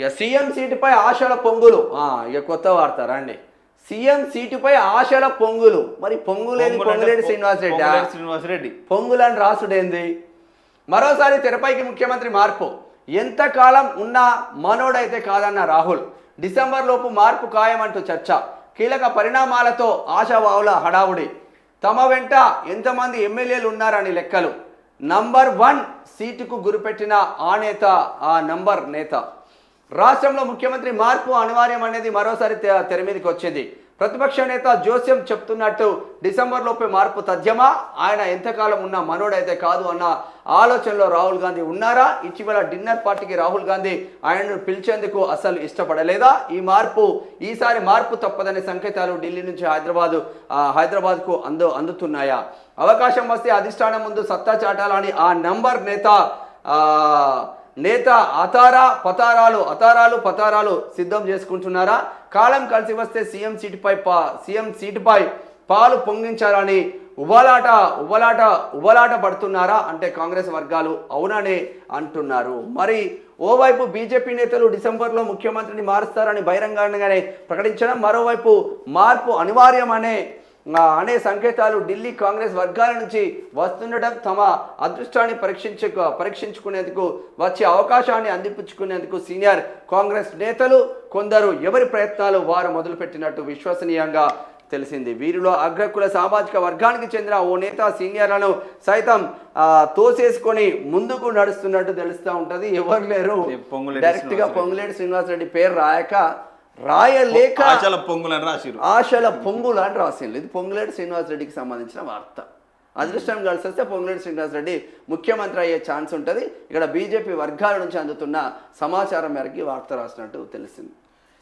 ఇక సీఎం సీటుపై ఆశల పొంగులు. ఇక కొత్త వార్త రండి. సీఎం సీటుపై ఆశల పొంగులు. మరి పొంగులేని పొంగులేని శ్రీనివాస్ రెడ్డి? శ్రీనివాస్ రెడ్డి. పొంగులని రాసుడేంది? మరోసారి తెరపైకి ముఖ్యమంత్రి మార్పు. ఎంతకాలం ఉన్నా మనోడైతే కాదన్న రాహుల్. డిసెంబర్ లోపు మార్పు ఖాయమంటూ చర్చ. కీలక పరిణామాలతో ఆశావావుల హడావుడి. తమ వెంట ఎంతమంది ఎమ్మెల్యేలు ఉన్నారని లెక్కలు. నంబర్ వన్ సీటుకు గురిపెట్టిన ఆ నేత ఆ నంబర్ నేత. రాష్ట్రంలో ముఖ్యమంత్రి మార్పు అనివార్యం అనేది మరోసారి తె- తెర మీదకి వచ్చింది. ప్రతిపక్ష నేత జోస్యం చెప్తున్నట్టు డిసెంబర్ లోపే మార్పు తథ్యమా? ఆయన ఎంతకాలం ఉన్న మనోడైతే కాదు అన్న ఆలోచనలో రాహుల్ గాంధీ ఉన్నారా? ఇటీవల డిన్నర్ పార్టీకి రాహుల్ గాంధీ ఆయనను పిలిచేందుకు అసలు ఇష్టపడలేదా? ఈ మార్పు ఈసారి మార్పు తప్పదనే సంకేతాలు ఢిల్లీ నుంచి హైదరాబాద్ హైదరాబాద్కు అందు అందుతున్నాయా? అవకాశం వస్తే అధిష్టానం ముందు సత్తా చాటాలని ఆ నంబర్ నేత నేత అతారా పతారాలు అతారాలు పతారాలు సిద్ధం చేసుకుంటున్నారా? కాలం కలిసి వస్తే సీఎం సీటుపై పా సీఎం సీటుపై పాలు పొంగించాలని ఉబలాట ఉబలాట ఉబలాట పడుతున్నారా అంటే కాంగ్రెస్ వర్గాలు అవుననే అంటున్నారు. మరి ఓవైపు బీజేపీ నేతలు డిసెంబర్లో ముఖ్యమంత్రిని మారుస్తారని బహిరంగంగానే ప్రకటించడం మరోవైపు మార్పు అనివార్యమనే అనే సంకేతాలు ఢిల్లీ కాంగ్రెస్ వర్గాల నుంచి వస్తుండటం తమ అదృష్టాన్ని పరీక్షించు పరీక్షించుకునేందుకు వచ్చే అవకాశాన్ని అందిపుచ్చుకునేందుకు సీనియర్ కాంగ్రెస్ నేతలు కొందరు ఎవరి ప్రయత్నాలు వారు మొదలుపెట్టినట్టు విశ్వసనీయంగా తెలిసింది. వీరిలో అగ్రకుల సామాజిక వర్గానికి చెందిన ఓ నేత సీనియర్లను సైతం తోసేసుకొని ముందుకు నడుస్తున్నట్టు తెలుస్తూ ఉంటది. ఎవరు లేరు? ఏ పొంగులేటి డైరెక్ట్గా శ్రీనివాసరెడ్డి. పొంగులేటి శ్రీనివాసరెడ్డి పేరు రాయక రాయలేక ఆశల పొంగులని రాసిరు ఆశల పొంగులు అని రాసింది ఇది పొంగులేటి శ్రీనివాస్ రెడ్డికి సంబంధించిన వార్త. అదృష్టం కలిసి వస్తే పొంగులేటి శ్రీనివాస్ రెడ్డి ముఖ్యమంత్రి అయ్యే ఛాన్స్ ఉంటుంది. ఇక్కడ బీజేపీ వర్గాల నుంచి అందుతున్న సమాచారం మేరకు వార్త రాసినట్టు తెలిసింది.